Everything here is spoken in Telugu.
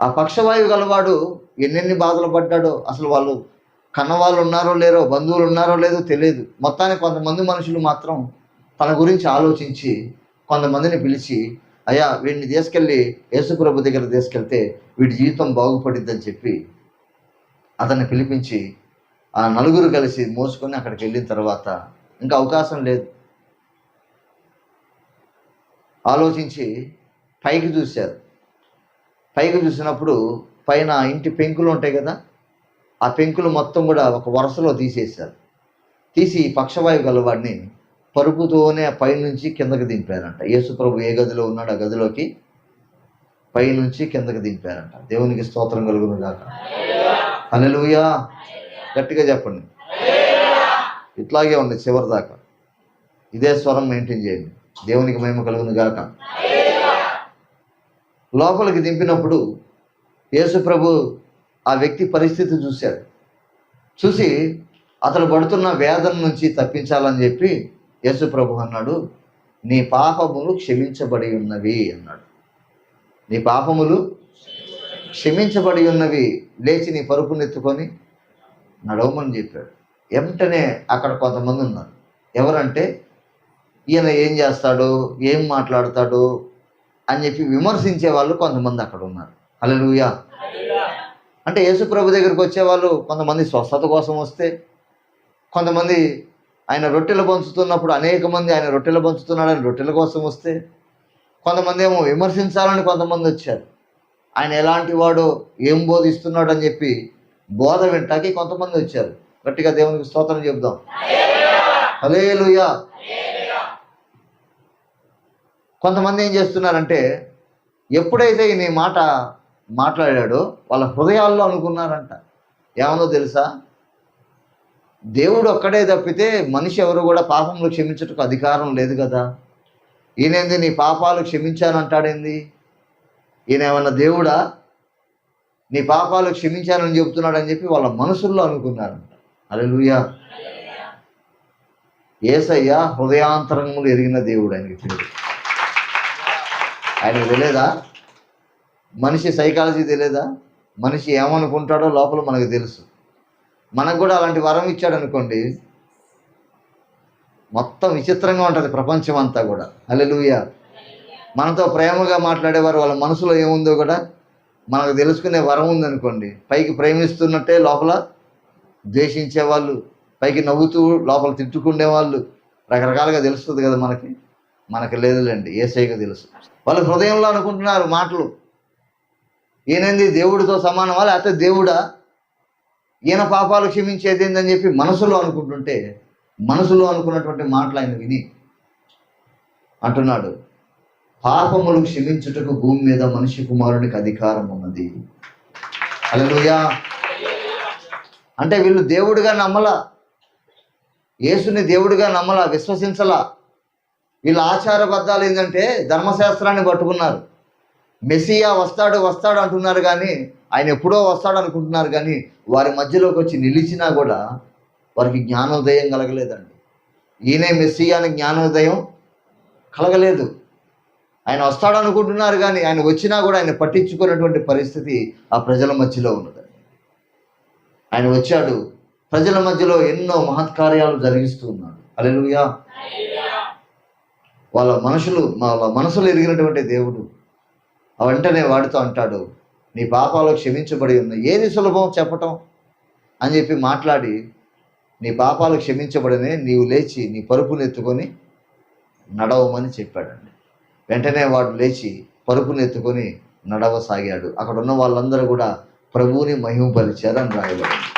ఆ పక్షవాయువు గలవాడు ఎన్నెన్ని బాధలు పడ్డాడో అసలు వాళ్ళు కన్నవాళ్ళు ఉన్నారో లేరో బంధువులు ఉన్నారో లేదో తెలియదు. మొత్తానికి కొంతమంది మనుషులు మాత్రం తన గురించి ఆలోచించి కొంతమందిని పిలిచి అయ్యా వీడిని తీసుకెళ్ళి యేసుప్రభు దగ్గర తీసుకెళ్తే వీడి జీవితం బాగుపడిద్దని చెప్పి అతన్ని పిలిపించి ఆ నలుగురు కలిసి మోసుకొని అక్కడికి వెళ్ళిన తర్వాత ఇంకా అవకాశం లేదు. ఆలోచించి పైకి చూశారు. పైకి చూసినప్పుడు పైన ఇంటి పెంకులు ఉంటాయి కదా ఆ పెంకులు మొత్తం కూడా ఒక వరుసలో తీసేశారు. తీసి ఈ పక్షవాయు గలవాడిని పరుపుతోనే ఆ పైనుంచి కిందకి దింపారంట. యేసుప్రభు ఏ గదిలో ఉన్నాడు ఆ గదిలోకి పైనుంచి కిందకి దింపారంట. దేవునికి స్తోత్రం కలుగును గాక. హల్లెలూయా. గట్టిగా చెప్పండి. ఇట్లాగే ఉంది చివరి దాకా ఇదే స్వరం మెయింటైన్ చేయండి. దేవునికి మహిమ కలుగును గాక. లోపలికి దింపినప్పుడు యేసుప్రభు ఆ వ్యక్తి పరిస్థితి చూశాడు. చూసి అతను పడుతున్న వేదన నుంచి తప్పించాలని చెప్పి యేసుప్రభు అన్నాడు నీ పాపములు క్షమించబడి ఉన్నవి అన్నాడు. నీ పాపములు క్షమించబడి ఉన్నవి లేచి నీ పరుపునెత్తుకొని నడవమని చెప్పాడు. వెంటనే అక్కడ కొంతమంది ఉన్నారు. ఎవరంటే ఈయన ఏం చేస్తాడు ఏం మాట్లాడతాడు అని చెప్పి విమర్శించే వాళ్ళు కొంతమంది అక్కడ ఉన్నారు. హల్లెలూయా. అంటే యేసుప్రభు దగ్గరికి వచ్చేవాళ్ళు కొంతమంది స్వస్థత కోసం వస్తే కొంతమంది ఆయన రొట్టెలు పంచుతున్నప్పుడు అనేక మంది ఆయన రొట్టెలు పంచుతున్నాడని రొట్టెల కోసం వస్తే కొంతమంది ఏమో విమర్శించాలని కొంతమంది వచ్చారు. ఆయన ఎలాంటి వాడో ఏం బోధిస్తున్నాడు అని చెప్పి బోధ వింటాకి కొంతమంది వచ్చారు. గట్టిగా దేవునికి స్తోత్రం చెప్దాం. హలేలుయా కొంతమంది ఏం చేస్తున్నారంటే ఎప్పుడైతే ఈయన మాట మాట్లాడాడో వాళ్ళ హృదయాల్లో అనుకున్నారంట. ఏమన్నా తెలుసా? దేవుడు ఒక్కడే తప్పితే మనిషి ఎవరు కూడా పాపములు క్షమించుటకు అధికారం లేదు కదా. ఈయనేంది? నీ పాపాలు క్షమించానంటాడేంది? ఈయన ఏమన్నా దేవుడా? నీ పాపాలు క్షమించానని చెబుతున్నాడని చెప్పి వాళ్ళ మనసుల్లో అనుకున్నారంట. అలెలుయా ఏసయ్య హృదయాంతరములు ఎరిగిన దేవుడు ఆయనకి తెలియదు. ఆయనకు తెలియదా? మనిషి సైకాలజీ తెలియదా? మనిషి ఏమనుకుంటాడో లోపల మనకు తెలుసు. మనకు కూడా అలాంటి వరం ఇచ్చాడు అనుకోండి మొత్తం విచిత్రంగా ఉంటుంది ప్రపంచం అంతా కూడా. అల్లెలుయ మనతో ప్రేమగా మాట్లాడేవారు వాళ్ళ మనసులో ఏముందో కూడా మనకు తెలుసుకునే వరం ఉందనుకోండి పైకి ప్రేమిస్తున్నట్టే లోపల ద్వేషించే వాళ్ళు పైకి నవ్వుతూ లోపల తిట్టుకునే వాళ్ళు రకరకాలుగా తెలుస్తుంది కదా మనకి. మనకి లేదులేండి ఏసైకి తెలుసు. వాళ్ళు హృదయంలో అనుకుంటున్నారు మాటలు. ఈయనంది దేవుడితో సమానమా లేకపోతే దేవుడా? ఈయన పాపాలు క్షమించేది ఏందని చెప్పి మనసులో అనుకుంటుంటే మనసులో అనుకున్నటువంటి మాటలు ఆయన విని అంటున్నాడు పాపములు క్షమించుటకు భూమి మీద మనిషి కుమారునికి అధికారం ఉన్నది. అలలుయా అంటే వీళ్ళు దేవుడిగా నమ్మలా. యేసుని దేవుడిగా నమ్మలా విశ్వసించలా. వీళ్ళ ఆచారబద్ధాలు ఏంటంటే ధర్మశాస్త్రాన్ని పట్టుకున్నారు. మెస్సియా వస్తాడు వస్తాడు అంటున్నారు కానీ ఆయన ఎప్పుడో వస్తాడు అనుకుంటున్నారు కానీ వారి మధ్యలోకి వచ్చి నిలిచినా కూడా వారికి జ్ఞానోదయం కలగలేదండి. ఈయనే మెస్సియా అని జ్ఞానోదయం కలగలేదు. ఆయన వస్తాడు అనుకుంటున్నారు కానీ ఆయన వచ్చినా కూడా ఆయన పట్టించుకున్నటువంటి పరిస్థితి ఆ ప్రజల మధ్యలో ఉన్నదండి. ఆయన వచ్చాడు ప్రజల మధ్యలో ఎన్నో మహత్కార్యాలు జరిగిస్తూ ఉన్నాడు. అలెలుయా వాళ్ళ మనుషులు వాళ్ళ మనసులు ఎరిగినటువంటి దేవుడు. ఆ వెంటనే వాడితో అంటాడు నీ పాపాలు క్షమించబడి ఉన్నాయి. ఏది సులభం చెప్పటం? అని చెప్పి మాట్లాడి నీ పాపాలు క్షమించబడనే నీవు లేచి నీ పరుపుని ఎత్తుకొని నడవమని చెప్పాడండి. వెంటనే వాడు లేచి పరుపుని ఎత్తుకొని నడవసాగాడు. అక్కడ ఉన్న వాళ్ళందరూ కూడా ప్రభువుని మహిమపరిచారు అని రాయబడింది.